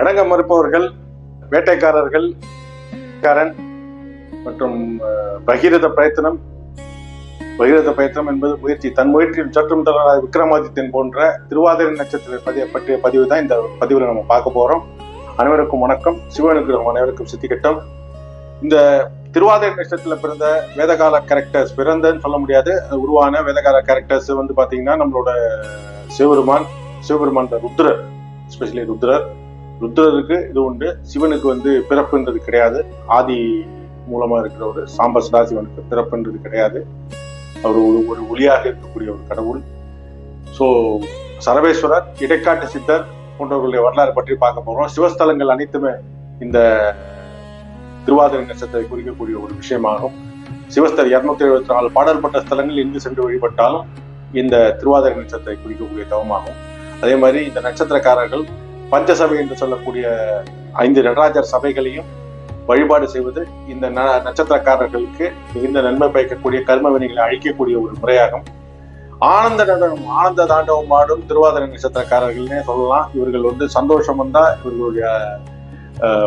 அடங்க மறுப்பவர்கள் வேட்டைக்காரர்கள் காரன் மற்றும் பகிரத பகீரத பிரயத்தனம். பகீரத பிரயத்தனம் என்பது முயற்சி. தன் முயற்சியில் சற்றும் தராத விக்ரமாதித்யன் போன்ற திருவாதிரை நட்சத்திர பதிய பற்றிய பதிவு தான் இந்த பதிவில் நம்ம பார்க்க போகிறோம் அனைவருக்கும் வணக்கம். சிவனுக்கு அனைவருக்கும் சித்திக்கட்டும். இந்த திருவாதிரை நட்சத்திரத்தில் பிறந்த வேதகால கேரக்டர்ஸ் பிறந்தன்னு சொல்ல முடியாது. உருவான வேதகால கேரக்டர்ஸ் வந்து பார்த்தீங்கன்னா நம்மளோட சிவபெருமான் சிவபெருமான் இந்த ருத்ரர் எஸ்பெஷலி ருத்ரர். ருத்ரருக்கு இது உண்டு. சிவனுக்கு வந்து பிறப்புன்றது கிடையாது. ஆதி மூலமா இருக்கிற ஒரு சாம்ப சதாசிவனுக்கு பிறப்புன்றது கிடையாது. அவர் ஒரு ஒரு ஒளியாக இருக்கக்கூடிய ஒரு கடவுள். ஸோ சரவேஸ்வரர் இடைக்காட்டு சித்தர் போன்றவர்களுடைய வரலாறு பற்றி பார்க்க போகிறோம் சிவஸ்தலங்கள் அனைத்துமே இந்த திருவாதிரை நட்சத்திரத்தை குறிக்கக்கூடிய ஒரு விஷயமாகும். சிவஸ்தர் இருநூத்தி எழுபத்தி நாலு பாடல்பட்ட ஸ்தலங்கள் எங்கு சென்று வழிபட்டாலும் இந்த திருவாதிரை நட்சத்திரத்தை குறிக்கக்கூடிய தவமாகும். அதே மாதிரி இந்த நட்சத்திரக்காரர்கள் பஞ்சசபை என்று சொல்லக்கூடிய ஐந்து நடராஜர் சபைகளையும் வழிபாடு செய்வது இந்த ந- நட்சத்திரக்காரர்களுக்கு மிகுந்த நன்மை பயக்கக்கூடிய கர்ம வினைகளை அழிக்கக்கூடிய ஒரு முறையாகும். ஆனந்த நடனம் ஆனந்த தாண்டவம் ஆடும் திருவாதிரை நட்சத்திரக்காரர்கள்னே சொல்லலாம். இவர்கள் வந்து சந்தோஷம் வந்தா இவர்களுடைய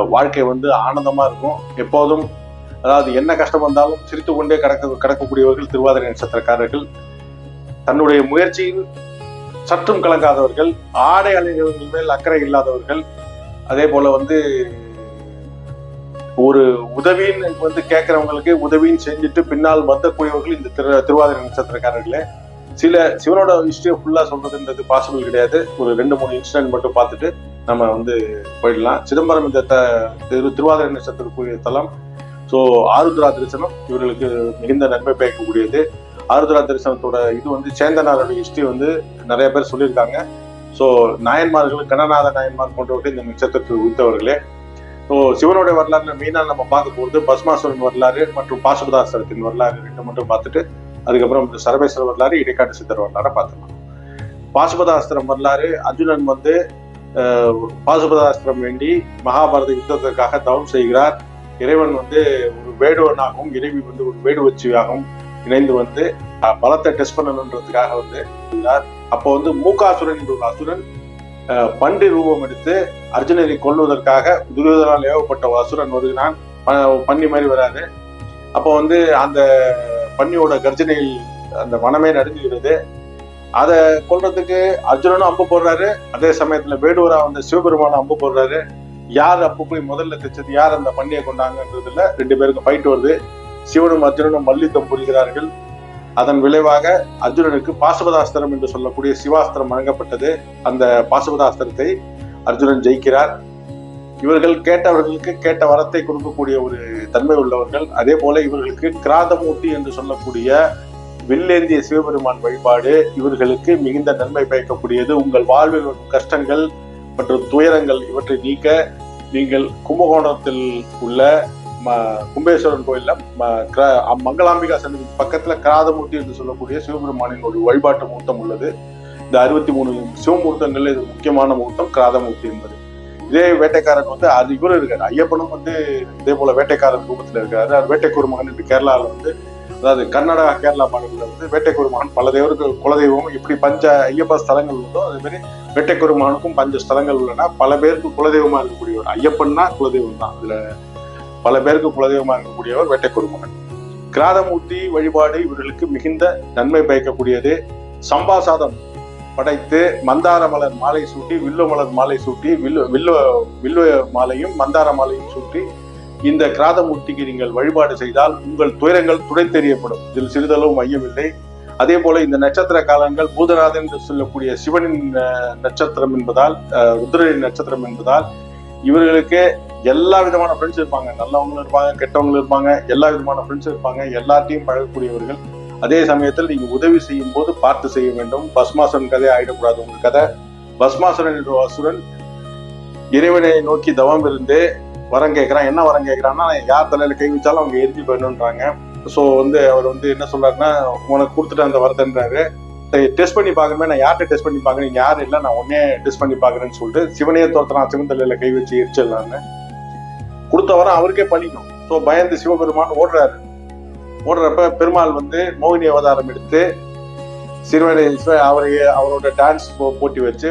வாழ்க்கை வந்து ஆனந்தமா இருக்கும். எப்போதும் அதாவது என்ன கஷ்டம் வந்தாலும் சிரித்து கொண்டே கடக்க கடக்கக்கூடியவர்கள் திருவாதிரை நட்சத்திரக்காரர்கள். தன்னுடைய முயற்சியில் சற்றும் கலங்காதவர்கள் ஆடை அணிகள் மேல் அக்கறை இல்லாதவர்கள் அதே போல வந்து ஒரு உதவின்னு வந்து கேட்கிறவங்களுக்கு உதவின்னு செஞ்சுட்டு பின்னால் வந்தக்கூடியவர்கள் இந்த திரு திருவாதிரை நட்சத்திரக்காரர்களே. சில சிவனோட ஹிஸ்டரியை ஃபுல்லாக சொல்றதுன்றது பாசிபிள் கிடையாது. ஒரு ரெண்டு மூணு இன்சிடென்ட் மட்டும் பார்த்துட்டு நம்ம வந்து போயிடலாம். சிதம்பரம் இந்த த திரு திருவாதிரை நட்சத்திரக்கூடிய தலம். ஸோ ஆருத்ரா தரிசனம் இவர்களுக்கு மிகுந்த நன்மை பயக்கக்கூடியது. ஆருத்ரா தரிசனத்தோட இது வந்து சேந்தனாரோட ஹிஸ்டரி வந்து நிறைய பேர் சொல்லியிருக்காங்க. ஸோ நாயன்மார்கள் கணநாத நாயன்மார் போன்றவர்கள் இந்த நட்சத்திரத்துக்கு உயிர்த்தவர்களே ஸோ சிவனுடைய வரலாறுல மெயினாக நம்ம பார்க்க போகிறது பஸ்மாசுரன் வரலாறு மற்றும் பாசுபதாஸ்திரத்தின் வரலாறு ரெண்டு மட்டும் பார்த்துட்டு அதுக்கப்புறம் இந்த சரபேஸ்வரர் வரலாறு இடைக்காட்டு சித்தர் வரலாறை பார்த்துக்கலாம். பாசுபதாஸ்திரம் வரலாறு அர்ஜுனன் வந்து பாசுபதாஸ்திரம் வேண்டி மகாபாரத யுத்தத்திற்காக தவம் செய்கிறார். இறைவன் வந்து ஒரு வேடுவனாகவும் இறைவி வந்து ஒரு வேடுவச்சியாகவும் இணைந்து வந்து பலத்தை டெஸ்ட் பண்ணணுன்றதுக்காக வந்து இருக்கிறார். அப்போ வந்து மூகாசுரன் என்ற ஒரு அசுரன் அஹ், பன்றி ரூபம் எடுத்து அர்ஜுனனை கொள்வதற்காக துரியோதனால் ஏவப்பட்ட ஒரு அசுரன் வருகிறான் பன்னி மாதிரி வராது அப்போ வந்து அந்த பன்னியோட கர்ஜனையில் அந்த வனமே நடுங்குகிறது அதை கொள்றதுக்கு அர்ஜுனனும் அம்பு போடுறாரு. அதே சமயத்துல வேடுவரா வந்து சிவபெருமானும் அம்பு போடுறாரு. யார் அப்போ போய் முதல்ல தைச்சது யார் அந்த பன்னியை கொண்டாங்கன்றதுல ரெண்டு பேருக்கு ஃபைட் வருது. சிவனும் அர்ஜுனனும் மல்யுத்தம் புரிகிறார்கள். அதன் விளைவாக அர்ஜுனனுக்கு பாசுபதாஸ்திரம் என்று சொல்லக்கூடிய சிவாஸ்திரம் வழங்கப்பட்டது. அந்த பாசுபதாஸ்திரத்தை அர்ஜுனன் ஜெயிக்கிறார். இவர்கள் கேட்டவர்களுக்கு கேட்ட வரத்தை கொடுக்கக்கூடிய ஒரு தன்மை உள்ளவர்கள். அதே போல இவர்களுக்கு கிராதமூர்த்தி என்று சொல்லக்கூடிய வில்லேந்திய சிவபெருமான் வழிபாடு இவர்களுக்கு மிகுந்த நன்மை பயக்கக்கூடியது. உங்கள் வாழ்வில் வரும் கஷ்டங்கள் மற்றும் துயரங்கள் இவற்றை நீக்க நீங்கள் கும்பகோணத்தில் உள்ள கும்பேஸ்வரன் கோயில்ல ம- கிர- மங்களாம்பிகா சன்னதி பக்கத்துல கிராதமூர்த்தி என்று சொல்லக்கூடிய சிவபெருமானின் ஒரு வழிபாட்டு மூர்த்தம் உள்ளது. இந்த அறுபத்தி மூணு சிவமூர்த்தங்கள்ல இது முக்கியமான மூர்த்தம் கிராதமூர்த்தி என்பது. இதே வேட்டைக்காரன் வந்து அது இவரும் இருக்காரு. ஐயப்பனும் வந்து இதே போல வேட்டைக்காரன் ரூபத்துல இருக்காரு. அது வேட்டைக்கூர் மகன் என்று கேரளாவில் வந்து அதாவது கர்நாடகா கேரளா மாநிலத்தில் வந்து வேட்டைக்கூர் மகன் பல தேவருக்கு குலதெய்வம் இப்படி பஞ்ச ஐயப்ப ஸ்தலங்கள் உண்டோ அதே மாதிரி வேட்டைக்கூர் மகனுக்கும் பஞ்ச ஸ்தலங்கள் உள்ளன. பல பேருக்கு குலதெய்வமா இருக்கக்கூடியவர். ஐயப்பன்னா குலதெய்வம் தான் அதுல பல பேருக்கு குலதெய்வமா இருக்கக்கூடியவர் வேட்டைக்கூர் மகன் கிராதமூர்த்தி வழிபாடு இவர்களுக்கு மிகுந்த நன்மை பயக்கக்கூடியது. சம்பாசாதம் படைத்து மந்தார மலர் மாலை சூட்டி வில்வ மலர் மாலை சூட்டி வில்வ வில்வ வில்வ மாலையும் மந்தார மாலையும் சூட்டி இந்த கிராதமூர்த்திக்கு நீங்கள் வழிபாடு செய்தால் உங்கள் துயரங்கள் துடை தெரியப்படும் இதில் சிறிதளவும் ஐயமில்லை. அதே போல இந்த நட்சத்திர காலங்கள் பூதநாதன் என்று சொல்லக்கூடிய சிவனின் நட்சத்திரம் என்பதால் அஹ், ருத்ரனின் நட்சத்திரம் என்பதால் இவர்களுக்கு எல்லா விதமான ஃப்ரெண்ட்ஸ் இருப்பாங்க. நல்லவங்களும் இருப்பாங்க கெட்டவங்களும் இருப்பாங்க எல்லா விதமான ஃப்ரெண்ட்ஸ் இருப்பாங்க. எல்லாத்தையும் பழகக்கூடியவர்கள். அதே சமயத்தில் நீங்க உதவி செய்யும் போது பார்த்து செய்ய வேண்டும். பஸ்மாசுரன் கதை ஆயிடக்கூடாது உங்க கதை. பஸ்மாசுரன் என்ற அசுரன் இறைவனை நோக்கி தவம் இருந்து வரம் கேட்கிறான். என்ன வரம் கேட்கிறான்னா யார் தலையில கை வச்சாலும் அவங்க எரிஞ்சு போயிடணுன்றாங்க ஸோ வந்து அவர் வந்து என்ன சொல்றாருன்னா உனக்கு கொடுத்துட்டு அந்த வரதன்றாரு டெஸ்ட் பண்ணி பார்க்கணுமே நான் யார்கிட்ட டெஸ்ட் பண்ணி பார்க்கறேன் யார்? யாரும் இல்லை நான் உடனே டெஸ்ட் பண்ணி பார்க்குறேன்னு சொல்லிட்டு சிவனையே தோர்த்தனா சிவந்தலையில கை வச்சு எரிச்சிடலான்னு. கொடுத்தவரை அவருக்கே பண்ணிக்கணும். ஸோ பயந்து சிவபெருமான் ஓடுறாரு. ஓடுறப்ப பெருமாள் வந்து மோகினி அவதாரம் எடுத்து சிறுவனை அவரை அவரோட டான்ஸ் போட்டி வச்சு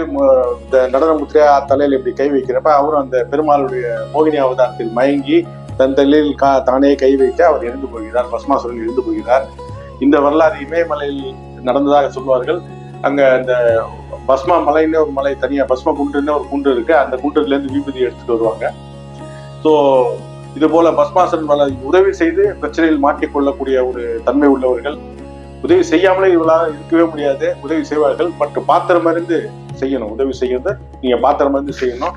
இந்த நடன முத்திரையா தலையில் இப்படி கை வைக்கிறப்ப அவரும் அந்த பெருமாளுடைய மோகினி அவதாரத்தில் மயங்கி தன் தலையில் கா தானே கை வைத்து அவர் இறந்து போகிறார் பஸ்மாசுரன் இறந்து போகிறார். இந்த வரலாறு இமயமலையில் நடந்ததாக சொல்வார்கள் அங்க அந்த பஸ்மா மலைன்னு ஒரு மலை தனியா பஸ்மா குண்டுன்னு ஒரு குண்டு இருக்கு. அந்த குண்டுலேருந்து இருந்து விபூதி எடுத்துட்டு வருவாங்க. ஸோ இது போல பஸ்மாசன் மலை உதவி செய்து பிரச்சனையில் மாட்டிக்கொள்ளக்கூடிய ஒரு தன்மை உள்ளவர்கள் உதவி செய்யாமலே இவளால் இருக்கவே முடியாது. உதவி செய்வார்கள். பட் பாத்திரம் அறிந்து செய்யணும். உதவி செய்யறது நீங்க பாத்திரம் அறிந்து செய்யணும்.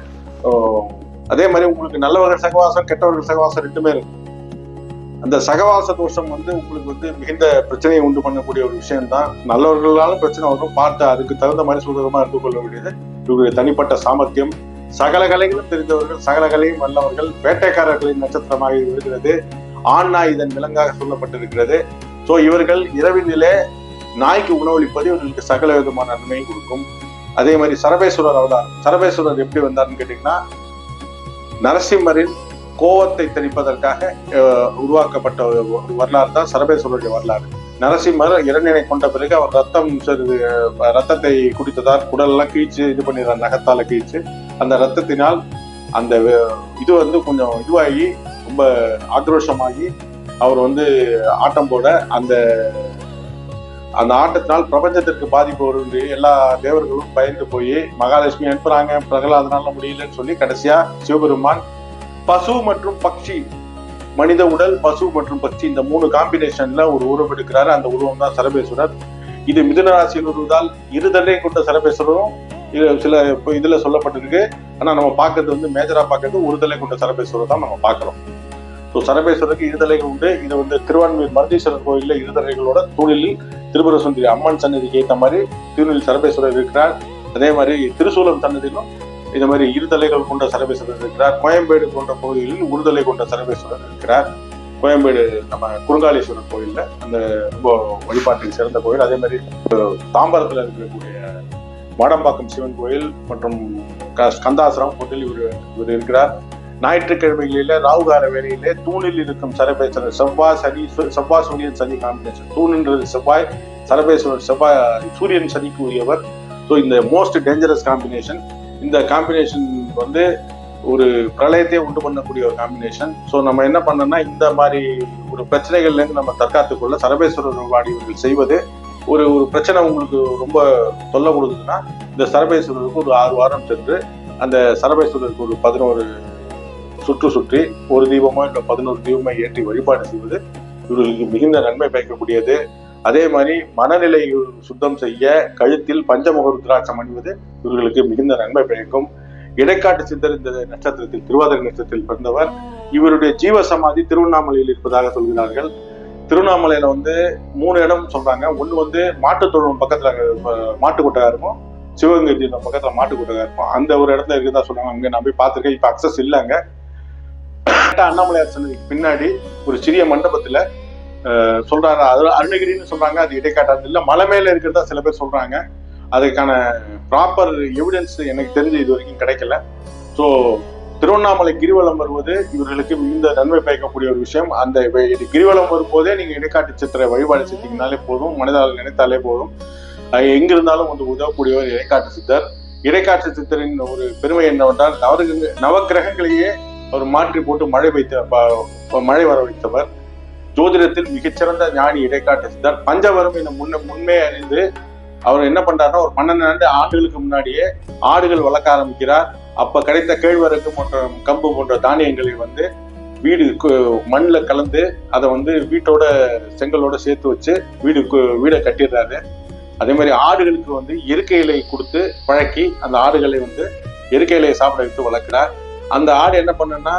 அதே மாதிரி உங்களுக்கு நல்லவர்கள் சகவாசம் கெட்டவர்கள் சகவாசம் ரெண்டுமே இருக்கு. அந்த சகவாச தோஷம் வந்து உங்களுக்கு வந்து மிகுந்த பிரச்சனையை உண்டு பண்ணக்கூடிய ஒரு விஷயம் தான் நல்லவர்களாலும் பிரச்சனை வரும். பார்த்து அதுக்கு தகுந்த மாதிரி சுதந்திரமா இருந்து கொள்ள வேண்டியது. இவருடைய தனிப்பட்ட சாமர்த்தியம். சகல கலைகளும் தெரிந்தவர்கள் சகல கலையும் வல்லவர்கள் வேட்டைக்காரர்களின் நட்சத்திரமாக இருக்கிறது. ஆண் நாய் இதன் விலங்காக சொல்லப்பட்டிருக்கிறது. ஸோ இவர்கள் இரவினிலே நாய்க்கு உணவளிப்பது இவர்களுக்கு சகல விதமான நன்மையும் கொடுக்கும். அதே மாதிரி சரபேஸ்வரர் அவதாரம். சரபேஸ்வரர் எப்படி வந்தார்னு கேட்டீங்கன்னா நரசிம்மரின் கோவத்தை தணிப்பதற்காக உருவாக்கப்பட்ட ஒரு வரலாறு தான் சரபேஸ்வரருடைய வரலாறு. நரசிம்மர் இரண்டினை கொண்ட பிறகு அவர் ரத்தம் சிறிது ரத்தத்தை குடித்ததால் குடலெல்லாம் கீழ்ச்சி இது பண்ணிடுறார் நகத்தால கீழ்ச்சி. அந்த ரத்தத்தினால் அந்த இது வந்து கொஞ்சம் இதுவாகி ரொம்ப ஆக்ரோஷமாகி அவர் வந்து ஆட்டம் போட அந்த அந்த ஆட்டத்தினால் பிரபஞ்சத்திற்கு பாதிப்பு வரும் எல்லா தேவர்களும் பயந்து போய் மகாலட்சுமி அனுப்புறாங்க பிரகலாதனால முடியலன்னு சொல்லி கடைசியா சிவபெருமான் பசு மற்றும் பக்ஷி மனித உடல் பசு மற்றும் பக்ஷி இந்த மூணு காம்பினேஷன்ல ஒரு உருவம் எடுக்கிறாரு. அந்த உருவம் தான் சரபேஸ்வரர். இது மிதுன ராசியில் வருவதால் இருதலை கொண்ட சரபேஸ்வரரும் சில இப்போ இதுல சொல்லப்பட்டிருக்கு. ஆனா நம்ம பார்க்கறது வந்து மேஜரா பார்க்கறது ஒரு தலை கொண்ட சரபேஸ்வரர் தான் நம்ம பார்க்கிறோம். ஸோ சரபேஸ்வரருக்கு இருதலைகள் உண்டு. இது வந்து திருவான்மையூர் மருதீஸ்வரர் கோயிலில் இருதலைகளோட தூணிலில் திருபுர சுந்தரி அம்மன் சன்னதிக்கு ஏற்ற மாதிரி திருநெல் சரபேஸ்வரர் இருக்கிறார். அதே மாதிரி திருசூலம் சன்னதியிலும் இந்த மாதிரி இருதலைகள் கொண்ட சரபேஸ்வரர் இருக்கிறார். கோயம்பேடு போன்ற கோயிலில் உறுதலை கொண்ட சரபேஸ்வரர் இருக்கிறார். கோயம்பேடு நம்ம குறுங்காலீஸ்வரர் கோயில்ல அந்த ரொம்ப வழிபாட்டுக்கு சிறந்த கோயில். அதே மாதிரி தாம்பரத்தில் தாம்பரத்துல இருக்கக்கூடிய மாடம்பாக்கம் சிவன் கோயில் மற்றும் க- ஸ்கந்தாசிரம் கோயில் இவர் இவர் இருக்கிறார். ஞாயிற்றுக்கிழமைகளில ராகுகால வேலையிலே தூணில் இருக்கும் சரபேஸ்வரர் செவ்வாய் சனி செவ்வாய் சூரியன் சனி காம்பினேஷன் தூணின்றது செவ்வாய் சரபேஸ்வரர் செவ்வாய் சூரியன் சனிக்கு உரியவர். ஸோ இந்த மோஸ்ட் டேஞ்சரஸ் காம்பினேஷன் இந்த காம்பினேஷன் வந்து ஒரு பிரளயத்தை உண்டு பண்ணக்கூடிய ஒரு காம்பினேஷன் ஸோ நம்ம என்ன பண்ணோம்னா இந்த மாதிரி ஒரு பிரச்சனைகள்லேருந்து நம்ம தற்காத்துக்குள்ள சரபேஸ்வரர் வழிபாடு இவர்கள் செய்வது ஒரு ஒரு பிரச்சனை உங்களுக்கு ரொம்ப சொல்ல கொடுக்குதுன்னா இந்த சரபேஸ்வரருக்கு ஒரு ஆறு வாரம் சென்று அந்த சரபேஸ்வரருக்கு ஒரு பதினோரு சுற்று சுற்றி ஒரு தீபமோ இல்லை பதினோரு தீபமோ ஏற்றி வழிபாடு செய்வது இவர்களுக்கு மிகுந்த நன்மை பயக்கக்கூடியது. அதே மாதிரி மனநிலை சுத்தம் செய்ய கழுத்தில் பஞ்சமுக ருத்ராட்சம் அணிவது இவர்களுக்கு மிகுந்த நன்மை பயக்கும். இடைக்காட்டு சித்தர் இந்த நட்சத்திரத்தில் திருவாதிரை நட்சத்திரத்தில் பிறந்தவர். இவருடைய ஜீவ சமாதி திருவண்ணாமலையில் இருப்பதாக சொல்கிறார்கள். திருவண்ணாமலையில வந்து மூணு இடம் சொல்றாங்க. ஒன்று வந்து மாட்டு தொழுவம் பக்கத்துல மாட்டு கொட்டகா இருக்கும். சிவகங்கை ஜீவன பக்கத்துல மாட்டு கொட்டகா இருக்கும். அந்த ஒரு இடத்துல இருக்குதா சொன்னாங்க அங்கே நான் போய் பார்த்துருக்கேன். இப்போ அக்சஸ் இல்லைங்க அண்ணாமலையார் சன்னதிக்கு பின்னாடி ஒரு சிறிய மண்டபத்துல சொல்றாரு அது அருணகிரின்னு சொல்றாங்க அது இடைக்காட்டாது இல்லை மலை மேல இருக்கிறதா சில பேர் சொல்றாங்க. அதுக்கான ப்ராப்பர் எவிடன்ஸ் எனக்கு தெரிஞ்சு இது வரைக்கும் கிடைக்கல. ஸோ திருவண்ணாமலை கிரிவலம் வருவது இவர்களுக்கு மிகுந்த நன்மை பயக்கக்கூடிய ஒரு விஷயம். அந்த இது கிரிவலம் வரும்போதே நீங்க இடைக்காட்டு சித்திரை வழிபாடு செஞ்சீங்கனாலே போதும். மனிதால் நினைத்தாலே போதும். அஹ் எங்க இருந்தாலும் வந்து உதவக்கூடியவர் இடைக்காட்டு சித்தர். இடைக்காட்டு சித்தரின் ஒரு பெருமை என்னவென்றால் நவ நவகிரகங்களையே அவர் மாற்றி போட்டு மழை வைத்த ப- மழை வர வைத்தவர். ஜோதிடத்தில் மிகச்சிறந்த ஞானி இடைக்காட்டு சித்தர் பஞ்சவரம் என்னும் முன்ன முன்மையை அறிந்து அவர் என்ன பண்றாருன்னா ஒரு பன்னெண்டு ஆண்டுகளுக்கு முன்னாடியே ஆடுகள் வளர்க்க ஆரம்பிக்கிறார். அப்ப கிடைத்த கேழ்வரகு போன்ற கம்பு போன்ற தானியங்களை வந்து வீடு மண்ணில் கலந்து அதை வந்து வீட்டோட செங்கலோட சேர்த்து வச்சு வீடு வீடை கட்டிடுறாரு. அதே மாதிரி ஆடுகளுக்கு வந்து இயற்கை இலை கொடுத்து பழக்கி அந்த ஆடுகளை வந்து இயற்கை இலையை சாப்பிட வைத்து வளர்க்கிறார். அந்த ஆடு என்ன பண்ணுன்னா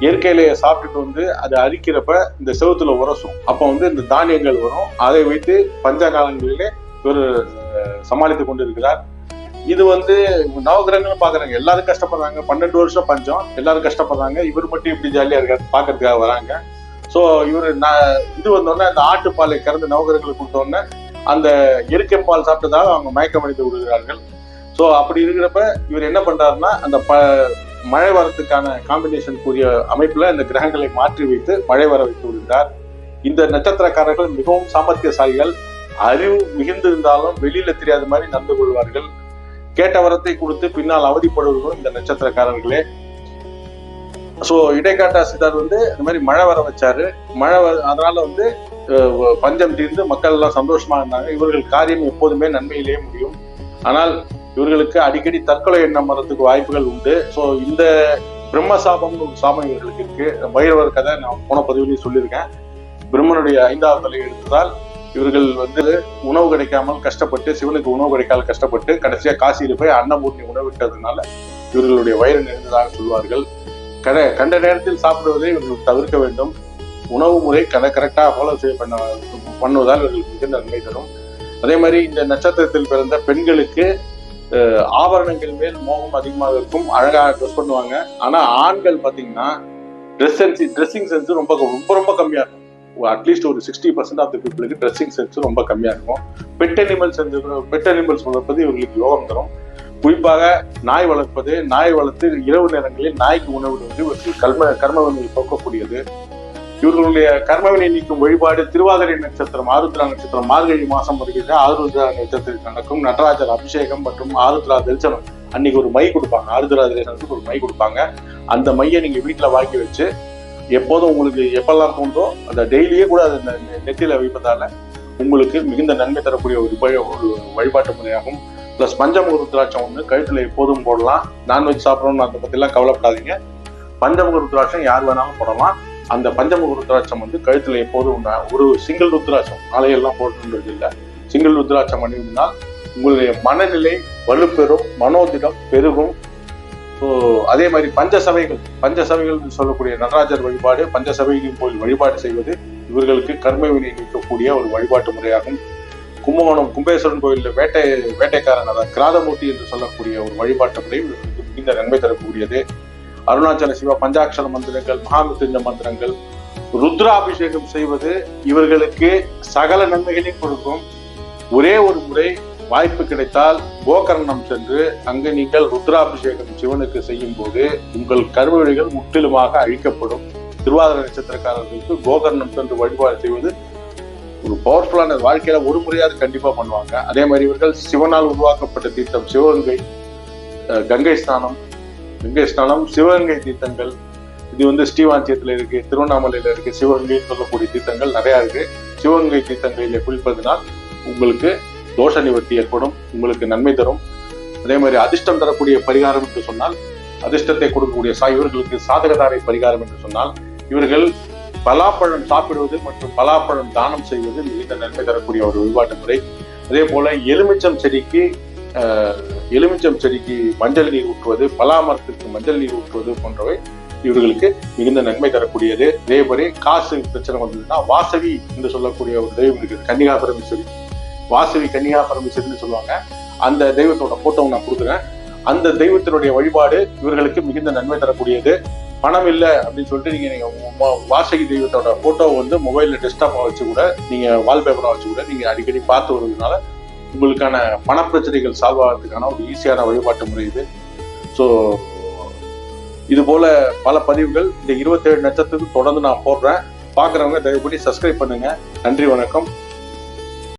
இயற்கையிலேயே சாப்பிட்டுட்டு வந்து அதை அரிக்கிறப்ப இந்த செவுத்துல உரசும். அப்போ வந்து இந்த தானியங்கள் வரும். அதை வைத்து பஞ்சகாலங்களிலே இவர் அஹ், சமாளித்துக் கொண்டிருக்கிறார். இது வந்து நவகிரகங்களும் பாக்குறாங்க எல்லாரும் கஷ்டப்படுறாங்க. பன்னெண்டு வருஷம் பஞ்சம். எல்லாரும் கஷ்டப்படுறாங்க. இவர் மட்டும் இப்படி ஜாலியா இருக்காரு பாக்குறதுக்காக வராங்க. ஸோ இவர் நான் இது வந்தோடனே அந்த ஆட்டுப்பாலை கறந்து நவகிரகங்களுக்கு கொடுத்தோடனே அந்த எருக்கை பால் சாப்பிட்டதாக அவங்க மயக்கம் அடைந்து விடுகிறார்கள். ஸோ அப்படி இருக்கிறப்ப இவர் என்ன பண்றாருன்னா அந்த ப மழை வரத்துக்கான காம்பினேஷன் கூறிய அமைப்புல இந்த கிரகங்களை மாற்றி வைத்து மழை வர வைத்து விடுகிறார். இந்த நட்சத்திரக்காரர்கள் மிகவும் சாமர்த்தியசாலிகள். அறிவு மிகுந்து இருந்தாலும் வெளியில தெரியாத மாதிரி நடந்து கொள்வார்கள். கேட்ட வரத்தை கொடுத்து பின்னால் அவதிப்படுவர்களும் இந்த நட்சத்திரக்காரர்களே. சோ இடைக்காட்டா சித்தார் வந்து இந்த மாதிரி மழை வர வச்சாரு. மழை வ- அதனால வந்து பஞ்சம் தீர்ந்து மக்கள் எல்லாம் சந்தோஷமா இருந்தாங்க. இவர்கள் காரியம் எப்போதுமே நன்மையிலேயே முடியும். ஆனால் இவர்களுக்கு அடிக்கடி தற்கொலை எண்ணம் வரதுக்கு வாய்ப்புகள் உண்டு. ஸோ இந்த பிரம்மசாபம்னு ஒரு சாபம் இவர்களுக்கு இருக்கு. பைரவர் கதை நான் போன பதிவுலையும் சொல்லியிருக்கேன். பிரம்மனுடைய ஐந்தாவது தலை எடுத்ததால் இவர்கள் வந்து உணவு கிடைக்காமல் கஷ்டப்பட்டு சிவனுக்கு உணவு கிடைக்காமல் கஷ்டப்பட்டு கடைசியாக காசியில் போய் அன்னபூர்ணி உணவிட்டதுனால இவர்களுடைய வயிறு நிறைந்ததாக சொல்வார்கள். கட கண்ட நேரத்தில் சாப்பிடுவதை இவர்கள் தவிர்க்க வேண்டும். உணவு முறை கட கரெக்டாக ஃபாலோ செய்ய பண்ண பண்ணுவதால் இவர்களுக்கு மிகுந்த நன்மை தரும். அதே மாதிரி இந்த நட்சத்திரத்தில் பிறந்த பெண்களுக்கு ஆபரணங்கள் மேல் மோகம் அதிகமாக இருக்கும். அழகாக ட்ரெஸ் பண்ணுவாங்க. ஆனா ஆண்கள் பாத்தீங்கன்னா ட்ரெஸ் சென்ஸ் ட்ரெஸ்ஸிங் சென்ஸ் ரொம்ப ரொம்ப ரொம்ப கம்மியா இருக்கும். அட்லீஸ்ட் ஒரு சிக்ஸ்டி பர்சன்ட் ஆஃப் த பீப்புளுக்கு ட்ரெஸ்ஸிங் சென்ஸ் ரொம்ப கம்மியா இருக்கும். பெட் அனிமல்ஸ் பெட் அனிமல்ஸ் வளர்ப்பது இவங்களுக்கு யோகம் தரும். குறிப்பாக நாய் வளர்ப்பது நாய் வளர்த்து இரவு நேரங்களில் நாய்க்கு உணவிடுவது இவர்கள் கர்ம கர்மவினை போக்கக்கூடியது. இவர்களுடைய கர்மவினை நீக்கும் வழிபாடு திருவாதிரை நட்சத்திரம் ஆருத்ரா நட்சத்திரம் மார்கழி மாசம் வருகிறது ஆருத்ரா நட்சத்திரத்தில் நடக்கும் நடராஜர் அபிஷேகம் மற்றும் ஆருத்ரா தரிசனம். அன்னைக்கு ஒரு மை கொடுப்பாங்க. ஆருத்ரா தரிசனத்துக்கு ஒரு மை கொடுப்பாங்க. அந்த மையை நீங்க வீட்டுல வாங்கி வச்சு எப்போதும் உங்களுக்கு எப்பெல்லாம் தோன்றோ அந்த டெய்லியே கூட அதை நெ- நெத்தியில வைப்பதால உங்களுக்கு மிகுந்த நன்மை தரக்கூடிய ஒரு ஒரு வழிபாட்டு முறையாகும். பிளஸ் பஞ்சமுக ருத்ராட்சம் வந்து கழுத்துல எப்போதும் போடலாம். நான்வெஜ் சாப்பிடணும்னு அதை பற்றிலாம் கவலைப்படாதீங்க. பஞ்சமுக ருத்ராட்சம் யார் வேணாலும் போடலாம். அந்த பஞ்சமுக ருத்ராட்சம் வந்து கழுத்துல எப்போதும் ஒரு சிங்கிள் ருத்ராட்சம். மாலையெல்லாம் போடணுன்றது இல்லை. சிங்கிள் ருத்ராட்சம் பண்ணியிருந்தால் உங்களுடைய மனநிலை வலுப்பெறும் மனோதிடம் பெருகும். ஸோ அதே மாதிரி பஞ்சசபைகள். பஞ்சசபைகள் என்று சொல்லக்கூடிய நடராஜர் வழிபாடு பஞ்சசபைகளின் கோயில் வழிபாடு செய்வது இவர்களுக்கு கர்ம வினை நீக்கக்கூடிய ஒரு வழிபாட்டு முறையாகும். கும்பகோணம் கும்பேஸ்வரன் கோயிலில் வேட்டை வேட்டைக்காரன் அதாவது கிராதமூர்த்தி என்று சொல்லக்கூடிய ஒரு வழிபாட்டு முறை இவர்களுக்கு மிகுந்த நன்மை தரக்கூடியது. அருணாச்சல சிவா பஞ்சாட்சர மந்திரங்கள் மகாமிருத்யுஞ்ச மந்திரங்கள் ருத்ராபிஷேகம் செய்வது இவர்களுக்கு சகல நன்மைகளையும் கொடுக்கும். ஒரே ஒரு முறை வாய்ப்பு கிடைத்தால் கோகர்ணம் சென்று அங்கு நீங்கள் ருத்ராபிஷேகம் சிவனுக்கு செய்யும் போது உங்கள் கருவழிகள் முற்றிலுமாக அழிக்கப்படும். திருவாதிர நட்சத்திரக்காரர்களுக்கு கோகர்ணம் சென்று வழிபாடு செய்வது ஒரு பவர்ஃபுல்லான வாழ்க்கையில ஒரு முறையாவது கண்டிப்பா பண்ணுவாங்க. அதே மாதிரி இவர்கள் சிவனால் உருவாக்கப்பட்ட தீர்த்தம் சிவகங்கை அஹ், கங்கை ஸ்நானம் கங்கை ஸ்நானம் சிவகங்கை தீர்த்தங்கள். இது வந்து ஸ்ரீவாஞ்சியத்தில் இருக்கு திருவண்ணாமலையில் இருக்கு சிவகங்கை சொல்லக்கூடிய தீர்த்தங்கள் நிறையா இருக்கு. சிவகங்கை தீர்த்தங்களில் குளிப்பதனால் உங்களுக்கு தோஷ நிவர்த்தி ஏற்படும் உங்களுக்கு நன்மை தரும். அதே மாதிரி அதிர்ஷ்டம் தரக்கூடிய பரிகாரம் என்று சொன்னால் அதிர்ஷ்டத்தை கொடுக்கக்கூடிய சா இவர்களுக்கு சாதகதாரை பரிகாரம் என்று சொன்னால் இவர்கள் பலாப்பழம் சாப்பிடுவது மற்றும் பலாப்பழம் தானம் செய்வது மிகுந்த நன்மை தரக்கூடிய ஒரு வழிபாட்டு முறை. அதே போல எலுமிச்சம் செடிக்கு எலுமிச்சம் செடிக்கு மஞ்சள் நீர் ஊற்றுவது பலா மரத்திற்கு மஞ்சள் நீர் ஊற்றுவது போன்றவை இவர்களுக்கு மிகுந்த நன்மை தரக்கூடியது. அதே மாதிரி காசு பிரச்சனை வந்ததுன்னா வாசவி என்று சொல்லக்கூடிய ஒரு தெய்வம் இருக்குது. கன்னிகா பரமேஸ்வரி. வாசவி கன்னிகா பரமேஸ்வரின்னு சொல்லுவாங்க. அந்த தெய்வத்தோட போட்டோ நான் கொடுக்குறேன். அந்த தெய்வத்தினுடைய வழிபாடு இவர்களுக்கு மிகுந்த நன்மை தரக்கூடியது. பணம் இல்லை அப்படின்னு சொல்லிட்டு நீங்க நீங்க வாசகி தெய்வத்தோட போட்டோ வந்து மொபைல்ல டெஸ்க்டாப்பா வச்சு கூட நீங்க வால்பேப்பரா வச்சு கூட நீங்க அடிக்கடி பார்த்து வருவதனால உங்களுக்கான பண பிரச்சனைகள் சால்வ் ஆகிறதுக்கான ஒரு ஈஸியான வழிபாட்டு முறை இது. ஸோ இது போல பல பதிவுகள் இந்த இருபத்தேழு நட்சத்திரத்துக்கு தொடர்ந்து நான் போடுறேன். பார்க்குறவங்க தயவுபடி சப்ஸ்கிரைப் பண்ணுங்க. நன்றி வணக்கம்.